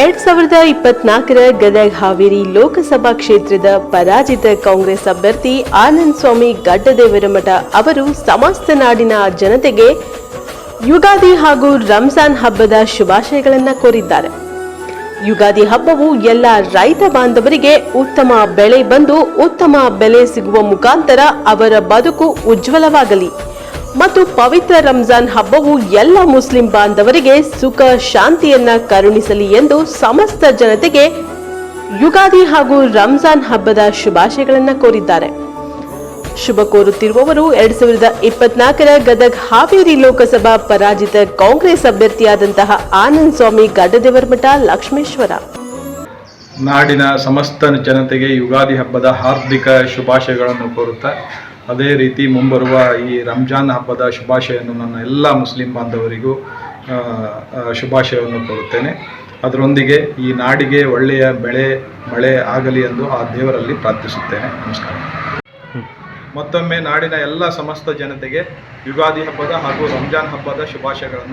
ಎರಡ್ ಸಾವಿರದ ಇಪ್ಪತ್ನಾಲ್ಕರ ಗದಗ ಹಾವೇರಿ ಲೋಕಸಭಾ ಕ್ಷೇತ್ರದ ಪರಾಜಿತ ಕಾಂಗ್ರೆಸ್ ಅಭ್ಯರ್ಥಿ ಆನಂದ್ ಸ್ವಾಮಿ ಗಡ್ಡದೇವರಮಠ ಅವರು ಸಮಸ್ತ ನಾಡಿನ ಜನತೆಗೆ ಯುಗಾದಿ ಹಾಗೂ ರಂಜಾನ್ ಹಬ್ಬದ ಶುಭಾಶಯಗಳನ್ನು ಕೋರಿದ್ದಾರೆ. ಯುಗಾದಿ ಹಬ್ಬವು ಎಲ್ಲ ರೈತ ಬಾಂಧವರಿಗೆ ಉತ್ತಮ ಬೆಳೆ ಬಂದು ಉತ್ತಮ ಬೆಲೆ ಸಿಗುವ ಮುಖಾಂತರ ಅವರ ಬದುಕು ಉಜ್ವಲವಾಗಲಿ. ಮತ್ತು ಪವಿತ್ರ ರಂಜಾನ್ ಹಬ್ಬವು ಎಲ್ಲ ಮುಸ್ಲಿಂ ಬಾಂಧವರಿಗೆ ಸುಖ, ಶಾಂತಿಯನ್ನ ಕರುಣಿಸಲಿ ಎಂದು ಸಮಸ್ತ ಜನತೆಗೆ ಯುಗಾದಿ ಹಾಗೂ ರಂಜಾನ್ ಹಬ್ಬದ ಶುಭಾಶಯಗಳನ್ನು ಕೋರಿದ್ದಾರೆ. ಶುಭ ಕೋರುತ್ತಿರುವವರು ಎರಡ್ ಸಾವಿರದ ಇಪ್ಪತ್ನಾಲ್ಕರ ಗದಗ್ ಹಾವೇರಿ ಲೋಕಸಭಾ ಪರಾಜಿತ ಕಾಂಗ್ರೆಸ್ ಅಭ್ಯರ್ಥಿಯಾದಂತಹ ಆನಂದ್ ಸ್ವಾಮಿ ಗಡ್ಡದೇವರಮಠ ಲಕ್ಷ್ಮೇಶ್ವರ. ನಾಡಿನ ಸಮಸ್ತ ಜನತೆಗೆ ಯುಗಾದಿ ಹಬ್ಬದ ಹಾರ್ದಿಕ ಶುಭಾಶಯಗಳನ್ನು ಕೋರುತ್ತಾ, ಅದೇ ರೀತಿ ಮುಂಬರುವ ಈ ರಂಜಾನ್ ಹಬ್ಬದ ಶುಭಾಶಯವನ್ನು ನನ್ನ ಎಲ್ಲ ಮುಸ್ಲಿಂ ಬಾಂಧವರಿಗೂ ಶುಭಾಶಯವನ್ನು ಕೋರುತ್ತೇನೆ. ಅದರೊಂದಿಗೆ ಈ ನಾಡಿಗೆ ಒಳ್ಳೆಯ ಬೆಳೆ, ಮಳೆ ಆಗಲಿ ಎಂದು ಆ ದೇವರಲ್ಲಿ ಪ್ರಾರ್ಥಿಸುತ್ತೇನೆ. ನಮಸ್ಕಾರ. ಮತ್ತೊಮ್ಮೆ ನಾಡಿನ ಎಲ್ಲ ಸಮಸ್ತ ಜನತೆಗೆ ಯುಗಾದಿ ಹಬ್ಬದ ಹಾಗೂ ರಂಜಾನ್ ಹಬ್ಬದ ಶುಭಾಶಯಗಳನ್ನು